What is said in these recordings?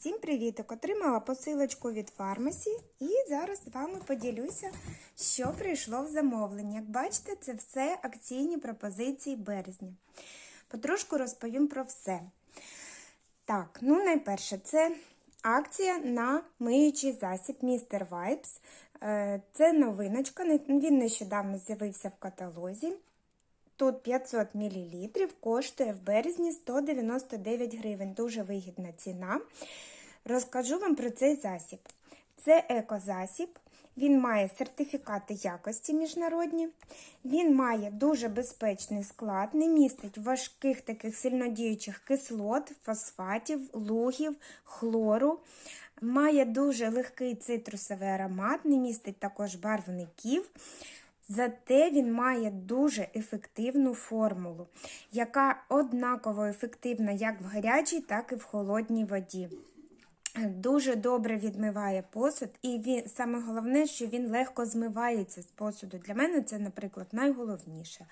Всім привіток! Отримала посилочку від фармасі і зараз з вами поділюся, що прийшло в замовлення. Як бачите, це все акційні пропозиції березня. Потрошку розповім про все. Так, ну найперше, це акція на миючий засіб Mr. Vibes. Е, Це новиночка, він нещодавно з'явився в каталозі. Тут 500 мл, коштує в березні 199 гривень. Дуже вигідна ціна. Розкажу вам про цей засіб. Це екозасіб, він має сертифікати якості міжнародні, він має дуже безпечний склад, не містить важких таких сильнодіючих кислот, фосфатів, лугів, хлору. Має дуже легкий цитрусовий аромат, не містить також барвників. Зате він має дуже ефективну формулу, яка однаково ефективна як в гарячій, так і в холодній воді. Дуже добре відмиває посуд, і він, саме головне, що він легко змивається з посуду. Для мене це, наприклад, найголовніше.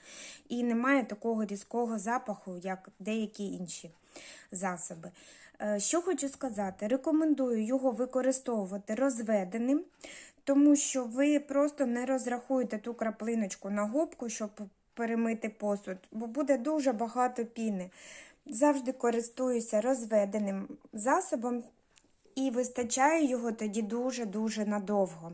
І немає такого різкого запаху, як деякі інші засоби. Що хочу сказати, рекомендую його використовувати розведеним, тому що ви просто не розрахуєте ту краплиночку на губку, щоб перемити посуд, бо буде дуже багато піни. Завжди користуюся розведеним засобом і вистачає його тоді дуже-дуже надовго.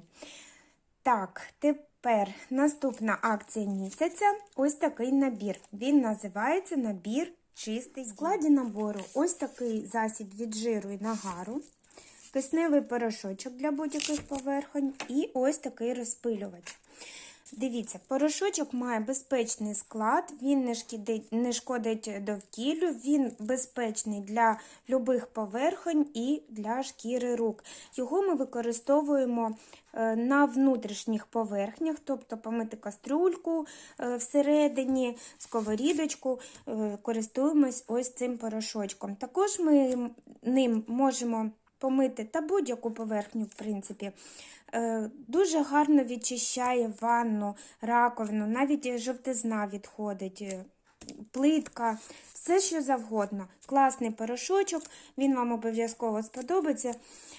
Так, тепер наступна акція місяця ось такий набір. Він називається набір чистий. В складі набору ось такий засіб від жиру і нагару, кисневий порошочок для будь-яких поверхонь і ось такий розпилювач. Дивіться, порошочок має безпечний склад, він не шкодить, не шкодить довкіллю, він безпечний для любих поверхонь і для шкіри рук. Його ми використовуємо на внутрішніх поверхнях, тобто помити кастрюльку всередині, сковорідочку, користуємось ось цим порошочком. Також ми ним можемо помити та будь-яку поверхню, в принципі. Дуже гарно відчищає ванну, раковину, навіть жовтизна відходить, плитка, все що завгодно. Класний порошочок, він вам обов'язково сподобається.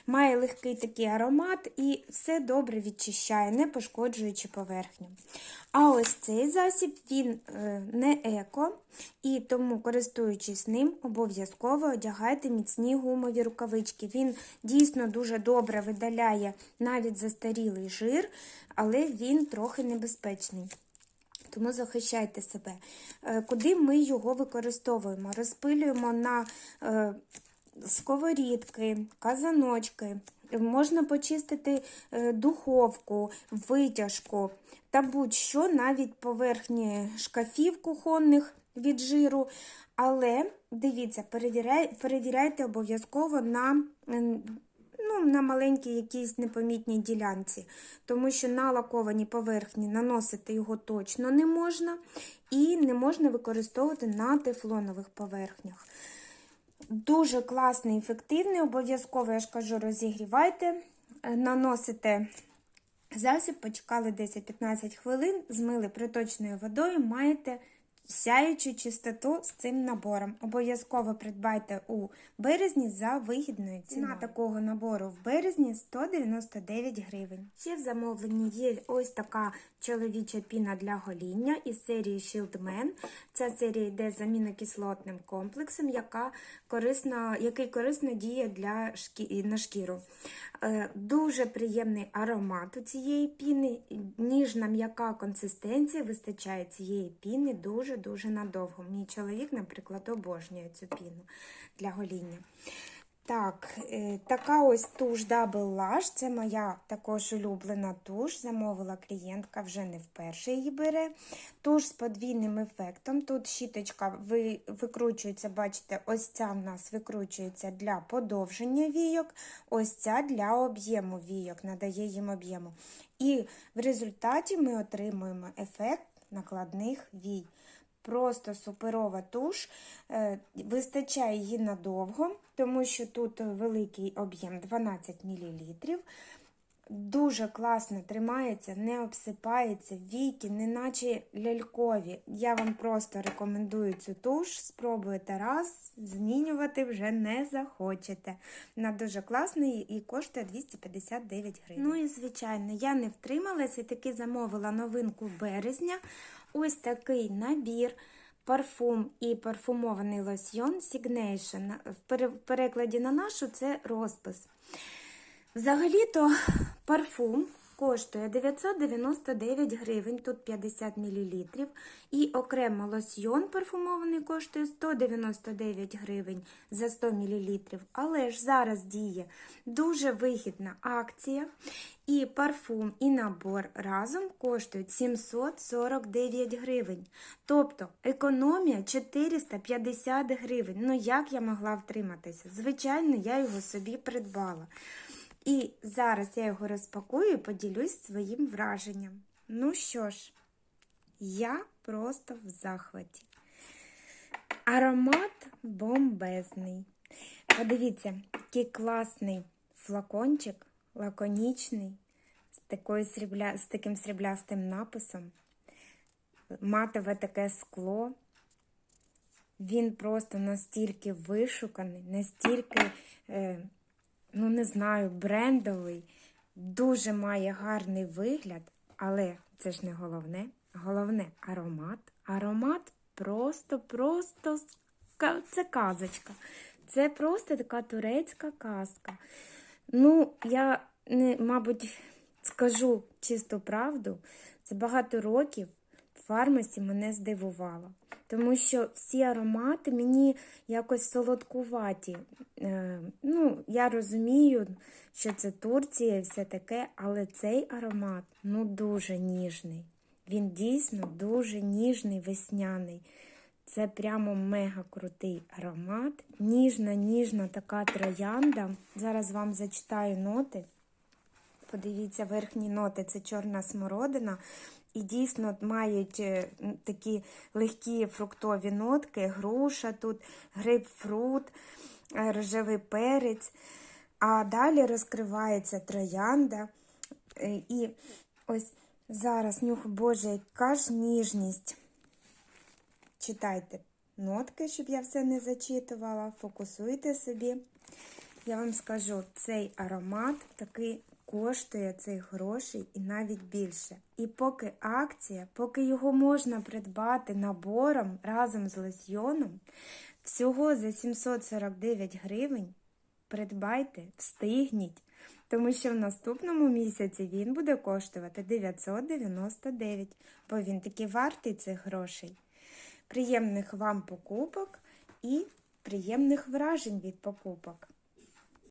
Має легкий такий аромат і все добре відчищає, не пошкоджуючи поверхню. А ось цей засіб він не еко, і тому, користуючись ним, обов'язково одягайте міцні гумові рукавички. Він дійсно дуже добре видаляє навіть застарілий жир, але він трохи небезпечний. Тому захищайте себе. Куди ми його використовуємо? Розпилюємо на сковорідки, казаночки, можна почистити духовку, витяжку та будь-що, навіть поверхні шкафів кухонних від жиру. Але дивіться, перевіряй, перевіряйте обов'язково на ну, на маленькій якійсь непомітній ділянці, тому що на лаковані поверхні наносити його точно не можна, і не можна використовувати на тефлонових поверхнях. Дуже класний, ефективний, обов'язково, я ж кажу, розігрівайте, наносите засіб, почекали 10-15 хвилин, змили приточною водою, маєте сяючу чистоту з цим набором. Обов'язково придбайте у березні за вигідною ціною. Ціна такого набору в березні 199 гривень. Ще в замовленні є ось така чоловіча піна для гоління із серії Shield Man. Ця серія йде з амінокислотним комплексом, яка корисно, який корисно діє для шкі... на шкіру. Дуже приємний аромат у цієї піни, ніжна м'яка консистенція, вистачає цієї піни дуже-дуже надовго. Мій чоловік, наприклад, обожнює цю піну для гоління. Так, така ось туш Double Lash, це моя також улюблена туш. Замовила клієнтка, вже не вперше її бере. Туш з подвійним ефектом. Тут щіточка викручується, бачите, ось ця в нас викручується для подовження війок, ось ця для об'єму війок, надає їм об'єму. І в результаті ми отримуємо ефект накладних вій. Просто суперова туш, вистачає її надовго, тому що тут великий об'єм 12 мл. Дуже класно тримається, не обсипається, віки, неначе лялькові. Я вам просто рекомендую цю туш, спробуйте раз, змінювати вже не захочете. Вона дуже класна і коштує 259 гривень. Ну і звичайно, я не втрималась і таки замовила новинку березня. Ось такий набір. Парфум і парфумований лосьйон Signation. В в перекладі на нашу це розпис. Взагалі-то парфум коштує 999 гривень, тут 50 мл. І окремо лосьйон парфумований коштує 199 гривень за 100 мл. Але ж зараз діє дуже вигідна акція. І парфум, і набор разом коштують 749 гривень. Тобто економія 450 гривень. Ну як я могла втриматися? Звичайно, я його собі придбала. І зараз я його розпакую і поділюсь своїм враженням. Ну що ж, я просто в захваті. Аромат бомбезний. Подивіться, який класний флакончик, лаконічний, з, такою срібля... з таким сріблястим написом. Матове таке скло. Він просто настільки вишуканий, настільки, е, не знаю, брендовий, дуже має гарний вигляд, але це ж не головне. Головне аромат. Аромат просто-просто це казочка. Це просто така турецька казка. Ну, я не, мабуть, скажу чисту правду, це багато років фармасі мене здивувало. Тому що всі аромати мені якось солодкуваті. Е, ну, я розумію, що це Турція і все таке, але цей аромат ну, дуже ніжний. Він дійсно дуже ніжний, весняний. Це прямо мега крутий аромат. Ніжна, ніжна така троянда. Зараз вам зачитаю ноти. Подивіться, верхні ноти це чорна смородина. І дійсно мають е, такі легкі фруктові нотки, груша тут, грейпфрут, е, рожевий перець. А далі розкривається троянда. Е, І ось зараз нюх, Боже, яка ж ніжність. Читайте нотки, щоб я все не зачитувала, фокусуйте собі. Я вам скажу, цей аромат такий коштує цих грошей і навіть більше. І поки акція, поки його можна придбати набором разом з лосьйоном, всього за 749 гривень придбайте, встигніть. Тому що в наступному місяці він буде коштувати 999, бо він таки вартий цих грошей. Приємних вам покупок і приємних вражень від покупок.